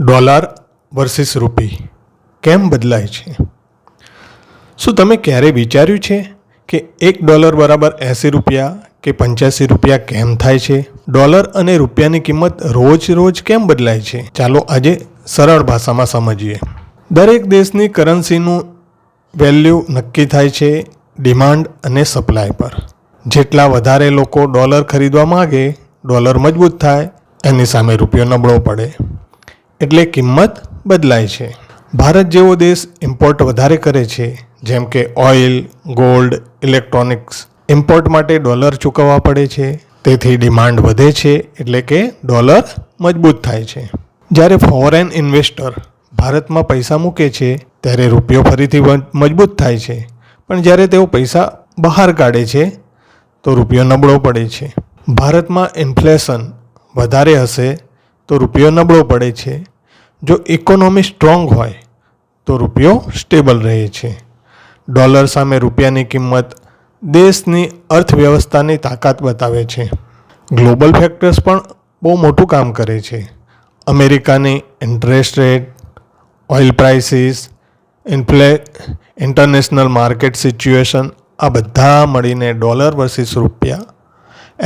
Dollar versus રૂપી. કેમ બદલાય છે? શું તમે ક્યારે વિચાર્યું છે કે એક ડોલર બરાબર એંસી રૂપિયા કે પંચ્યાસી રૂપિયા કેમ થાય છે? ડોલર અને રૂપિયાની કિંમત રોજ રોજ કેમ બદલાય છે? ચાલો આજે સરળ ભાષામાં સમજીએ. દરેક દેશની કરન્સીનું વેલ્યુ નક્કી થાય છે ડિમાન્ડ અને સપ્લાય પર. જેટલા વધારે લોકો ડોલર ખરીદવા માગે, ડોલર મજબૂત થાય, એની સામે રૂપિયો નબળો પડે. એટલે કિંમત બદલાય છે. ભારત જેવો દેશ ઇમ્પોર્ટ વધારે કરે છે, જેમ કે ઓઇલ ગોલ્ડ ઇલેક્ટ્રોનિક્સ ઇમ્પોર્ટ માટે ડોલર ચૂકવવા પડે છે, તેથી ડિમાન્ડ વધે છે, એટલે કે ડોલર મજબૂત થાય છે. જ્યારે ફોરેન ઇન્વેસ્ટર ભારતમાં પૈસા મૂકે છે, ત્યારે રૂપિયો ફરીથી મજબૂત થાય છે. પણ જ્યારે તેઓ પૈસા બહાર કાઢે છે, તો રૂપિયો નબળો પડે છે. ભારતમાં ઇન્ફ્લેશન વધારે હશે, તો રૂપિયો નબળો પડે છે. જો ઇકોનોમી સ્ટ્રોંગ હોય, તો રૂપિયો સ્ટેબલ રહે છે. ડોલર સામે રૂપિયાની કિંમત દેશની અર્થવ્યવસ્થાની તાકાત બતાવે છે. ગ્લોબલ ફેક્ટર્સ પણ બહુ મોટું કામ કરે છે. અમેરિકાની interest rate oil prices ઇન્ફ્લે international market situation આ બધા મળીને ડોલર વર્સિસ રૂપિયા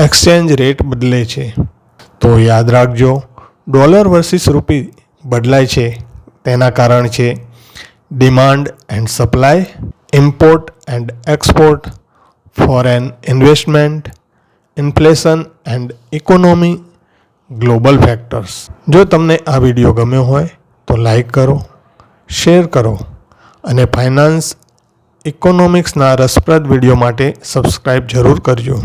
એક્સચેન્જ રેટ બદલે છે. તો યાદ રાખજો ડોલર વર્સિસ રૂપી બદલાય છે, તેના કારણ છે demand and supply import and export foreign investment inflation and economy global factors જો તમને આ વીડિયો ગમ્યો હોય, તો લાઈક કરો શેર કરો અને ફાઇનાન્સ ઇકોનોમિક્સના રસપ્રદ વીડિયો માટે સબસ્ક્રાઈબ જરૂર કરજો.